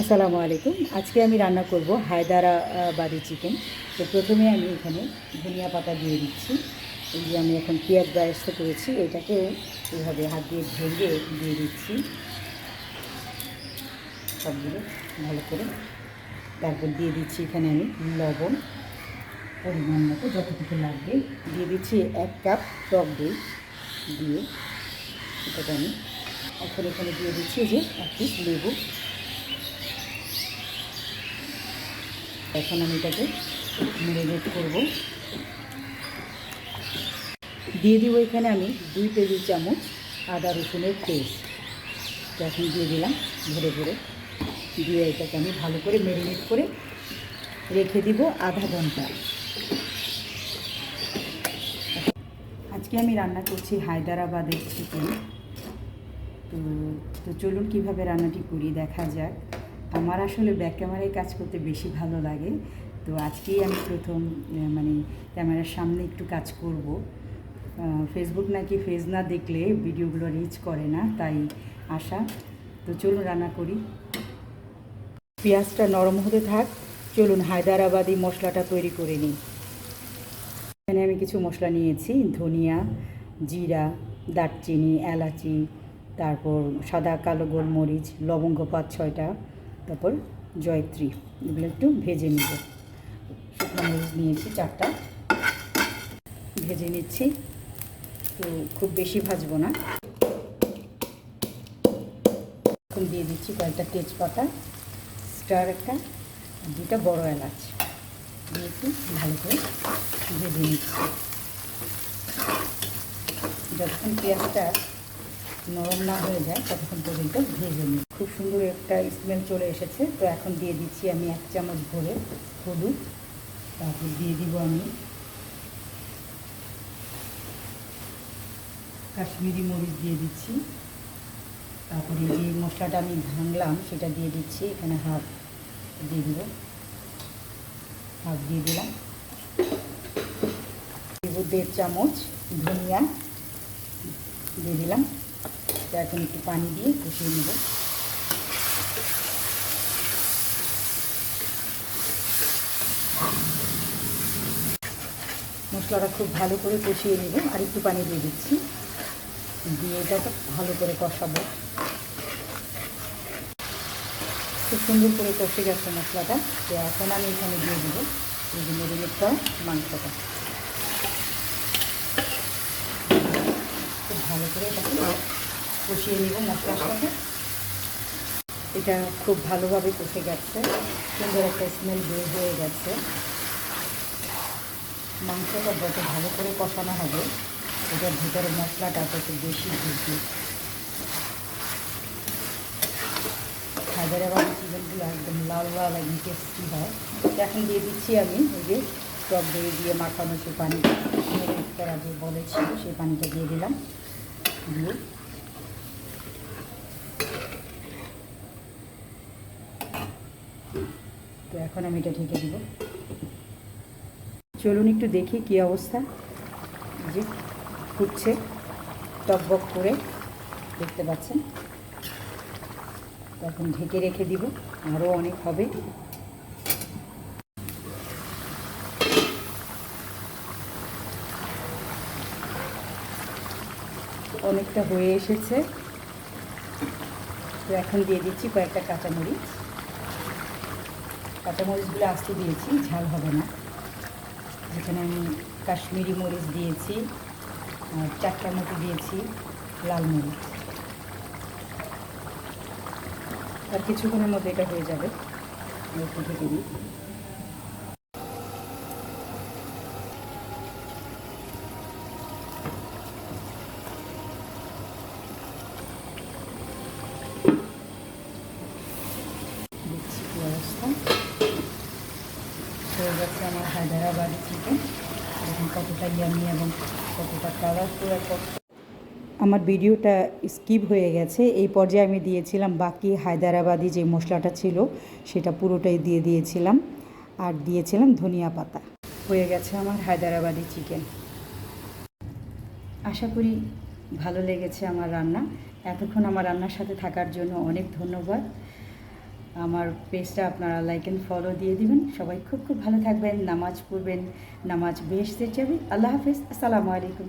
আসসালামু আলাইকুম। আজকে আমি রান্না করব হায়দারাবাদি চিকেন তো প্রথমে আমি এখানে ধনিয়া পাতা দিয়ে দিচ্ছি। এই যে আমি এখন পেঁয়াজ ব্যবস্থা করেছি, এটাকে এইভাবে হাত দিয়ে ভেঙে দিয়ে দিচ্ছি। সবগুলো ভালো করে। তারপর দিয়ে দিচ্ছি এখানে আমি লবণ পরিমাণ মতো, যতটুকু লাগবে। দিয়ে দিচ্ছি এক কাপ টক দই দিয়ে। এটাকে আমি এখন এখানে দিয়ে দিচ্ছি যে এক পিস লেবু। এখন আমি এটাকে ম্যারিনেট করব। দিয়ে দিব এখানে আমি দুই টেবিল চামচ আদা রসুনের পেস্ট। এখন দিয়ে দিলাম ভরে ভরে। দিয়ে এটাকে আমি ভালো করে ম্যারিনেট করে রেখে দিব আধা ঘণ্টা। আজকে আমি রান্না করছি হায়দ্রাবাদের চিকেন তো তো চলুন কীভাবে রান্নাটি করি দেখা যাক। আমার আসলে ব্যাক ক্যামেরায় কাজ করতে বেশি ভালো লাগে। তো আজকেই আমি প্রথম মানে ক্যামেরার সামনে একটু কাজ করব। ফেসবুক নাকি ফেজ না দেখলে ভিডিওগুলো রিচ করে না, তাই আশা। তো চলুন রান্না করি। পেঁয়াজটা নরম হতে থাক, চলুন হায়দ্রাবাদি মশলাটা তৈরি করে নিই। এখানে আমি কিছু মশলা নিয়েছি, ধনিয়া, জিরা, দারচিনি, এলাচি, তারপর সাদা কালো গোলমরিচ, লবঙ্গ পাঁচ ছয়টা। তারপর জয়ত্রী এগুলো একটু ভেজে নিব। শুকনো মরিচ নিয়েছি চারটা। ভেজে নিচ্ছি। তো খুব বেশি ভাজবো না। এখন দিয়ে দিচ্ছি কয়েকটা তেজপাতা, স্টার একটা দুটা বড় এলাচ। দিয়ে একটু ভালো করে ভেজে নিচ্ছি। যখন পেঁয়াজটা নরম না হয়ে যায়, ততক্ষণ পর্যন্ত ভেজে নিই। খুব সুন্দর একটা স্মেল চলে এসেছে। তো এখন দিয়ে দিচ্ছি আমি এক চামচ ভরে হলুদ। তারপর দিয়ে দিব আমি কাশ্মীরি মরিচ দিয়ে দিচ্ছি। তারপরে যে মশলাটা আমি ভাঙলাম, সেটা দিয়ে দিচ্ছি। এখানে হাফ দিয়ে দিব। হাফ দিয়ে দিলাম। দেড় চামচ ধনিয়া দিয়ে দিলাম। তো এখন একটু পানি দিয়ে কষিয়ে নেব। মশলাটা খুব ভালো করে কষিয়ে নেব আর একটু পানি দিয়ে দিচ্ছি। দিয়ে এটাকে ভালো করে কষাবো। খুব সুন্দর করে কষে গেছে মশলাটা। তো এখন আমি এখানে দিয়ে দেবো এই যে মাংসটা। খুব ভালো করে এটাকে কষিয়ে নেব মশলার সাথে এটা খুব ভালোভাবে কষে গেছে। সুন্দর একটা স্মেল বের হয়ে গেছে। মাংসটা যত ভালো করে কষানো হবে, এটার ভিতরে মশলাটা তত বেশি ঢুকবে। হায়দ্রাবাদি চিকেনগুলো একদম লাল লাল একদম টেস্টি হয়। এখন দিয়ে দিচ্ছি আমি ওই যে টক দই দিয়ে মাখানো সেই পানিটা। যে বলেছিল সেই পানিটা দিয়ে দিলাম। দিয়ে এখন আমি এটা ঢেকে দিব। চলুন একটু দেখি কি অবস্থা। যে ফুটছে টকবক করে, দেখতে পাচ্ছেন? এখন ঢেকে রেখে দিব আরও অনেক হবে। অনেকটা হয়ে এসেছে। তো এখন দিয়ে দিচ্ছি কয়েকটা কাঁচামরিচ। কাঁচামরিচগুলো আসতে দিয়েছি, ঝাল হবে না। যেখানে আমি কাশ্মীরি মরিচ দিয়েছি, আর চারটা মতো দিয়েছি, লাল মরিচ। আর কিছুক্ষণের মধ্যে এটা হয়ে যাবে। ঢেকে দিই দেখছি কী অবস্থা হয়ে যাচ্ছে আমার হায়দ্রাবাদি চিকেন দেখুন কতটা ইয়ামি এবং কতটা কত আমার ভিডিওটা স্কিপ হয়ে গেছে। এই পর্যায়ে আমি দিয়েছিলাম বাকি হায়দ্রাবাদি যে মশলাটা ছিল, সেটা পুরোটাই দিয়ে দিয়েছিলাম। আর দিয়েছিলাম ধনিয়া পাতা। হয়ে গেছে আমার হায়দ্রাবাদি চিকেন আশা করি ভালো লেগেছে আমার রান্না। এতক্ষণ আমার রান্নার সাথে থাকার জন্য অনেক ধন্যবাদ। আমার পেজটা আপনারা লাইক অ্যান্ড ফলো দিয়ে দিবেন। সবাই খুব খুব ভালো থাকবেন, নামাজ পড়বেন, নামাজ বেশ যাবে আল্লাহ হাফিজ, আসসালামু আলাইকুম।